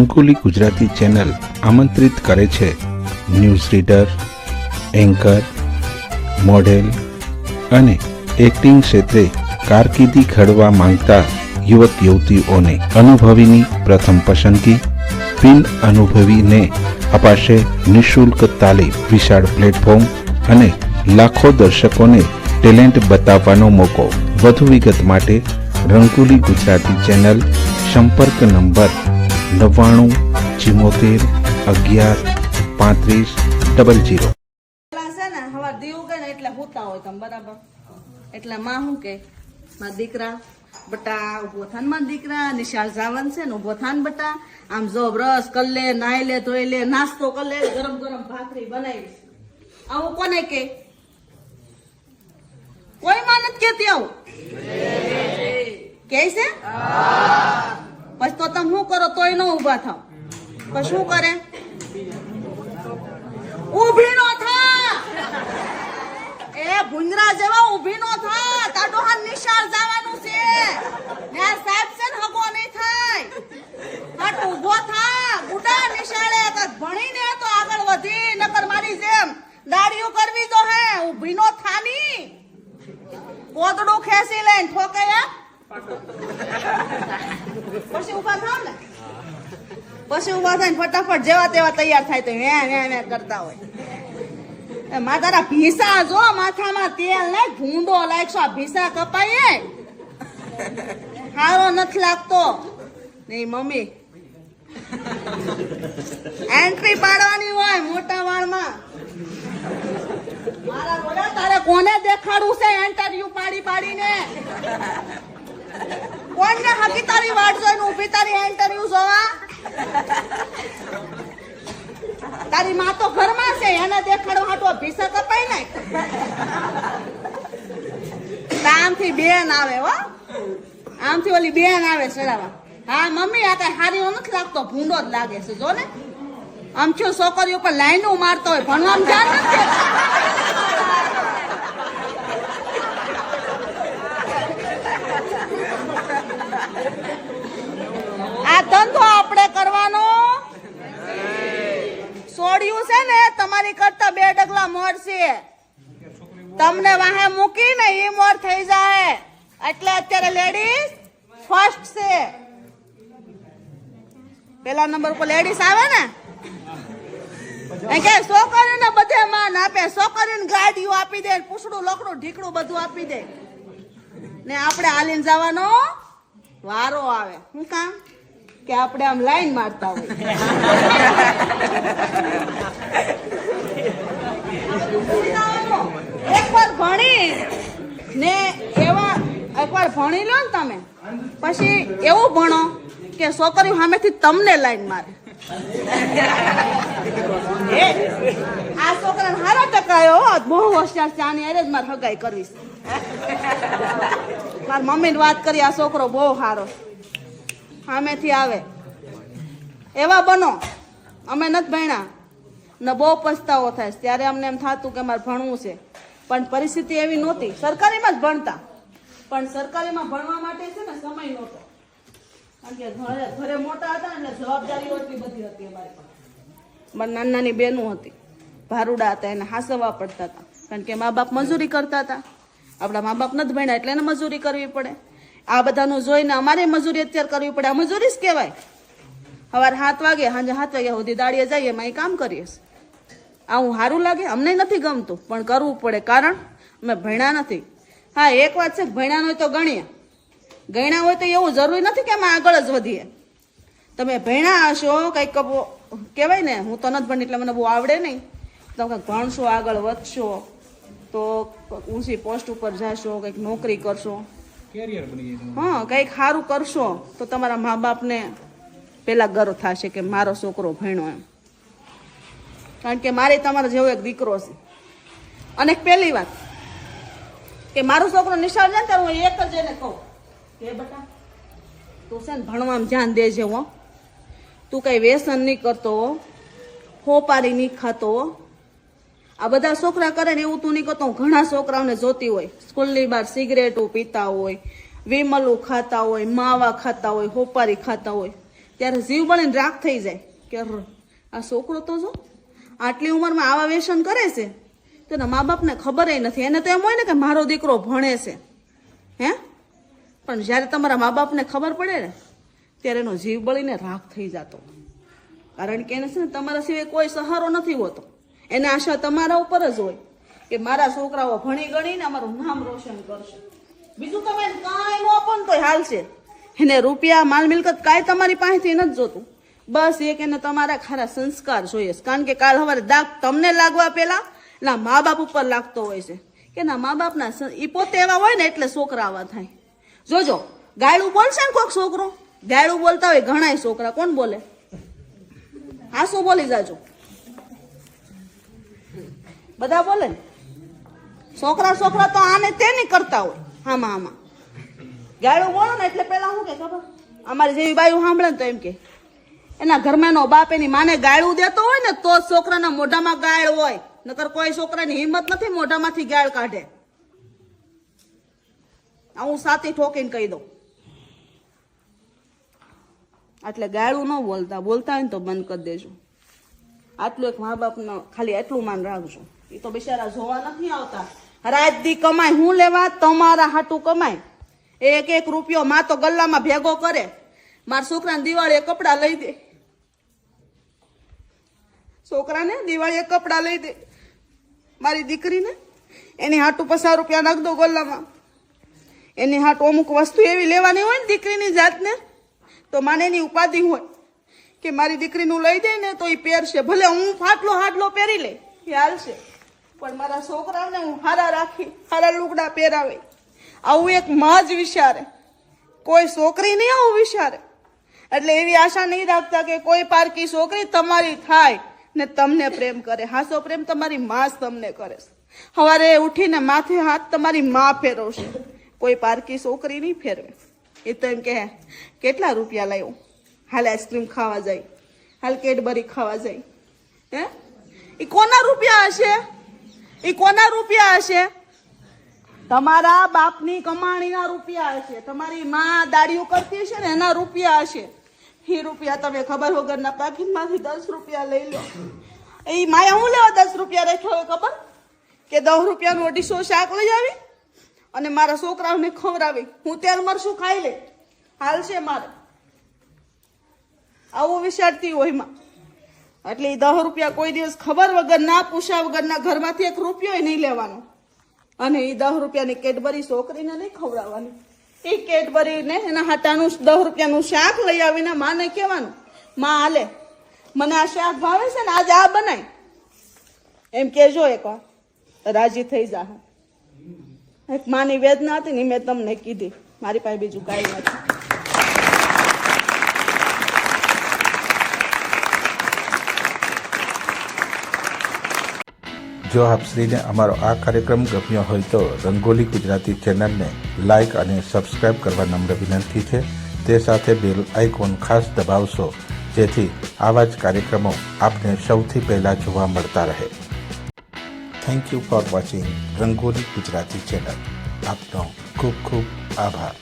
Rangoli Gujarati channel આમંત્રિત કરે છે. ન્યૂઝ રીડર, એન્કર, મોડેલ અને એક્ટિંગ ક્ષેત્રે કારકિર્દી ઘડવા માંગતા યુવક યુવતીઓને અનુભવીની પ્રથમ પસંદગી બિન અનુભવીને અપાશે નિઃશુલ્ક તાલીમ, વિશાળ પ્લેટફોર્મ અને લાખો દર્શકોને ટેલેન્ટ બતાવવાનો મોકો. વધુ વિગત માટે રંગુલી ગુજરાતી ચેનલ સંપર્ક નંબર નવ્વાણું, ચિમોતેર, અગિયાર, પાંત્રીસ, ડબલ જીરો. એટલે હોતા હોય તમે, બરાબર? એટલે માં શું કે, મારા દીકરા, બટા ઊભો થાનમાં દીકરા, નિશાળ જાવન છે ને ઊભો થાન બટા, આમ જો બ્રશ કર લે, નાઈ લે, ધોઈ લે, નાસ્તો કર લે, ગરમ ગરમ ભાખરી બનાવી આવું કોને કે? કોઈ માં નથી કેતી આવું? કે છે? તો તમે શું કરો? તોય ન ઊભા થાવ. તો શું કરે? ઊભી નો થા! એ ભુંજરા જેવા ઊભી નો થા! તાડો હા નિશાળ જવાનું છે. ને આ સાહેબ છે ને હગો નહીં થાય હટ ઊભો થા બુડા નિશાળે તો ભણીને તો આગળ વધી નકર મારી જેમ દાડીઓ કરવી તો હે ઊભી નો થાની કોતડું ખેંચી લઈને ઠોકાયા થાવ ને ઊભા થઈને ફટાફટ જેવા તેવા તૈયાર થાય તો વ્યા વ્યા વ્યા કરતા હોય. મા તારા ભીસા જો માથામાં તેલ ને ભૂંડો લાગશો આ ભીસા કપાય હારો નથી લાગતો. નહીં મમ્મી. એન્ટ્રી પાડવાની હોય મોટા વાળમાં. મારા રોડા તારે કોને દેખાડવું છે ઇન્ટરવ્યુ પાડી પાડીને? કોણને હકી તારી વાટ જોઈને ઊભી તારી ઇન્ટરવ્યુ જોવા. તારી માં તો ઘરમાં છે, એને દેખાડો હાટો ભીસા કપાઈ નાખ આમથી બેન આવે હો. આમથી ઓલી બેન આવે સડાવા હા, મમ્મી, આ કઈ હારી નથી લાગતો, ભૂંડો જ લાગે છે, જો ને. આમ છો છોકરીઓ પર લાઈનો મારતો હોય, ભણવામાં ધ્યાન નથી દેતો. આ ધંધો આપણે કરવાનો સોડિયું છે ને, તમારી કરતા બે ડગલા મોર છે. તમને વાહે મૂકીને એ મોર થઈ જાય એટલે અત્યારે લેડીઝ ફર્સ્ટ છે. પેલા નંબર પર લેડીઝ આવે ને? કે છોકરીઓને બધે માન આપે છોકરીઓને ગાડીઓ આપી દે, પૂછડું લોકડું ઢીકડું બધું આપી દે. ને આપણે હાલીને જવાનો વારો આવે. શું કામ? કે આપણે આમ લાઈન મારતા હોય એકવાર ભણી ને એવા એકવાર ભણી લો ને તમે પછી એવું ભણો કે છોકરીઓ સામેથી તમને લાઈન મારે. આ છોકરાને હારા ટકાયો હો, બહુ હોશિયાર છે આની અરે જ મારે હગાઈ કરવી મારી મમ્મીને વાત કરી આ છોકરો બહુ સારો સામેથી આવે. એવા બનો. અમે નથી ભણ્યા. ને બહુ પસ્તાવો થાય ત્યારે અમને એમ થતું કે મારે ભણવું છે. પણ પરિસ્થિતિ એવી નહોતી. સરકારીમાં જ ભણતા. પણ સરકારીમાં ભણવા માટે છે ને સમય નહોતો. કારણ કે ઘરે મોટા હતા એટલે નાની નાની બહેનો હતી. ભારુડા હતા, એને હાસવવા પડતા હતા. કારણ કે મા બાપ મજૂરી કરતા હતા. આપણા મા બાપ નથી ભણ્યા એટલે એને મજૂરી કરવી પડે. આ બધાનું જોઈને અમારે મજૂરી અત્યારે કરવી પડે. આ મજૂરી જ કહેવાય. સવારે સાત વાગે, સાંજે સાત વાગ્યા સુધી દાડીએ જઈએ એમાં કામ કરીએ આવું સારું લાગે, અમને નથી ગમતું, પણ કરવું પડે. કારણ, અમે ભણ્યા નથી. હા, એક વાત છે, ભણ્યા હોય તો ગણીએ. ગણ્યા હોય તો એવું જરૂરી નથી કે અમે આગળ જ વધીએ. તમે ભણ્યા હશો, કંઈક કહેવાય ને, હું તો નથી ભણી એટલે મને બહુ આવડે નહીં. તમે કંઈક ભણશો, આગળ વધશો, તો ઊંચી પોસ્ટ ઉપર જશો, કંઈક નોકરી કરશો. હા, કંઈક સારું કરશો તો તમારા મા બાપને પેલા ગર્વ થશે કે મારો છોકરો ભણ્યો એમ. કારણ કે મારે તમારો જેવો એક દીકરો છે. અને પહેલી વાત, કે મારો છોકરો નિશાળ જાય ને ત્યારે હું એક જ એને કહું. કે બેટા, તું છે ને ભણવામાં ધ્યાન દેજે હો. તું કઈ વ્યસન નહીં કરતો હો. હોપારી નહીં ખાતો આ બધા છોકરા કરે ને એવું તું નહીં કરતો. ઘણા છોકરાઓને જોતી હોય. સ્કૂલની બહાર સિગરેટો પીતા હોય, વિમલું ખાતા હોય, માવા ખાતા હોય, હોપારી ખાતા હોય. ત્યારે જીવ બળીને રાખ થઈ જાય. કે આ છોકરો તો જો આટલી ઉંમરમાં આવા વ્યસન કરે છે. તો એના મા બાપને ખબર નથી. એને તો એમ હોય ને કે મારો દીકરો ભણે છે. હે? પણ જ્યારે તમારા મા બાપને ખબર પડે ને, ત્યારે એનો જીવ બળીને રાખ થઈ જતો. કારણ કે એને છે ને તમારા સિવાય કોઈ સહારો નથી હોતો. એને આશા તમારા ઉપર જ હોય કે મારા છોકરાઓ ભણી ગણીને અમારું નામ રોશન કરશે. બીજું તમે કાંઈ ન પણ તોય હાલશે એને રૂપિયા, માલ, મિલકત કાંઈ તમારી પાસેથી નથી જોતું. બસ એક એને તમારા ખારા સંસ્કાર જોઈએ કારણ કે કાલ સવારે દાગ તમને લાગવા પહેલા ના મા બાપ ઉપર લાગતો હોય છે. કે ના મા બાપના એ પોતે એવા હોય ને એટલે છોકરા આવા થાય. જોજો, ગાયડું બોલશે ને કોઈક છોકરો? ગાયડું બોલતા હોય ઘણાય છોકરા. કોણ બોલે? શું બોલી જાજો. બધા બોલે ને? છોકરા છોકરા તો આને તે નહીં કરતા હોય. આમાં આમાં ગાળું બોલો ને એટલે પેલા શું કે ખબર? અમારી જેવી બાયું સાંભળે ને તો એમ કે, એના ઘરમાં એનો બાપ એની માને ગાયડું દેતો હોય ને તો છોકરાના મોઢામાં ગાળ હોય. નકર કોઈ છોકરાની હિંમત નથી મોઢામાંથી ગાળ કાઢે. હું સાથી ઠોકીને કહી દઉં. એટલે ગાળું ન બોલતા. બોલતા હોય ને તો બંધ કરી દેજો. આટલું એક મા બાપનો ખાલી એટલું માન રાખજો. એ તો બિચારા જોવા નથી આવતા. રાત દી કમાય હું લેવા? તમારા હાટું કમાય એક એક રૂપિયો માં તો ગલ્લામાં ભેગો કરે. મારા છોકરાને દિવાળીએ કપડાં લઈ દે. છોકરાને દિવાળીએ કપડાં લઈ દે. મારી દીકરીને? એની હાટું પચાસ રૂપિયા નાખ દો ગલ્લામાં. એની હાટું અમુક વસ્તુ એવી લેવાની હોય ને દીકરીની જાતને, તો માને એની ઉપાધિ હોય. કે મારી દીકરીનું લઈ દે ને તો એ પહેરશે. ભલે હું ફાટલો હાટલો પહેરી લે, એ હાલશે. પણ મારા છોકરાને હું હારા રાખી, હારા લુગડા પહેરાવે. આવું એક માં જ વિચારે. કોઈ છોકરી નહીં આવું વિચારે. એટલે એવી આશા નહીં રાખતા કે કોઈ પારકી છોકરી તમારી થાય ને તમને પ્રેમ કરે. હાસો પ્રેમ તમારી માં જ તમને કરે સવારે ઉઠીને માથે હાથ તમારી માં ફેરવશે. કોઈ પારકી છોકરી નહીં ફેરવે. એ તો એમ કે કેટલા રૂપિયા લાવ્યો? હાલ આઈસ્ક્રીમ ખાવા જાય. હાલ કેડબરી ખાવા જાય. હે? એ કોના રૂપિયા હશે? એ કોના રૂપિયા હશે? તમારા બાપની કમાણીના રૂપિયા હશે. તમારી માં દાડીઓ કરતી હશે ને એના રૂપિયા હશે. એ રૂપિયા તમે ખબર વગરના પાકીટમાંથી દસ રૂપિયા લઈ લો. એ માયા હું લેવા દસ રૂપિયા રાખ્યા હોય ખબર? કે દસ રૂપિયાનું અઢીસો શાક લઈ આવી અને મારા છોકરાઓને ખવડાવી. હું તેલ મરશું ખાઈ લે. હાલશે મારે. આવું વિચારતી હોયમાં. એટલે એ દહ રૂપિયા કોઈ દિવસ ખબર વગર, ના પૂછ્યા વગરના ઘરમાંથી એક રૂપિયો નહીં લેવાનો. અને એ દહ રૂપિયાની કેડબરી છોકરીને નહીં ખવડાવવાની. એ કેડબરીને એના હાટાનું દહ રૂપિયાનું શાક લઈ આવીને માને કહેવાનું, માં હાલે મને આ શાક ભાવે છે ને, આજે આ બનાય. એમ કેજો એક વાર, રાજી થઈ જા એક માની વેદના હતી ને મેં તમને કીધી. મારી પાસે બીજું કાંઈ નથી. જો આપ શ્રીને અમારો આ કાર્યક્રમ ગમ્યો હોય તો રંગોલી ગુજરાતી ચેનલને લાઇક અને સબસ્ક્રાઇબ કરવા નમ્ર વિનંતી છે. તે સાથે બેલ આઇકોન ખાસ દબાવશો, જેથી આવા જ કાર્યક્રમો આપને સૌથી પહેલાં જોવા મળતા રહે. Thank you for watching Rangoli Gujarati channel. આપનો ખૂબ ખૂબ આભાર.